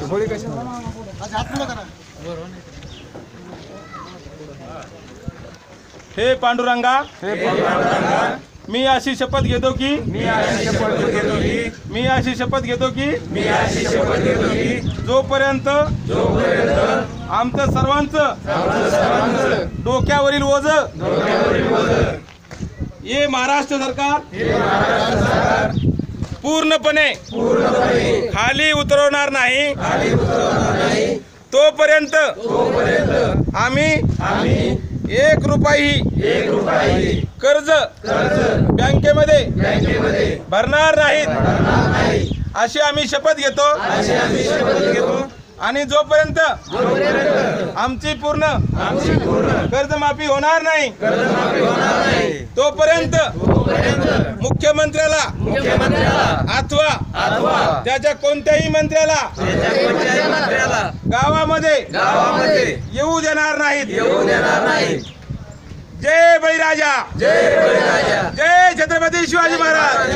Shooting कशी हे पांडुरंगा हे पांडुरंगा, मी अशी शपथ घेतो की मी अशी शपथ घेतो की मी अशी शपथ घेतो की मी अशी शपथ घेतो की जोपर्यंत आमचं सर्वांचं सर्वांचं डोक्यावरील ओझ डोक्यावरील ओझं ये महाराष्ट्र सरकार. पूर्णपणे खाली उतरवणार नाही. तोपर्यंत आम्ही आम्ही एक रुपयाही कर्ज बँकेमध्ये भरणार नाहीत. अशी आम्ही शपथ घेतो. आणि जोपर्यंत आमची पूर्ण आमची पूर्ण कर्जमाफी होणार नाही कर्जमाफी होणार नाही तोपर्यंत मुख्यमंत्र्याला अथवा त्याच्या कोणत्याही मंत्र्याला गावामध्ये गावामध्ये येऊ देणार नाहीत. येऊ देणार नाही. जय बळीराजा. जय छत्रपती शिवाजी महाराज.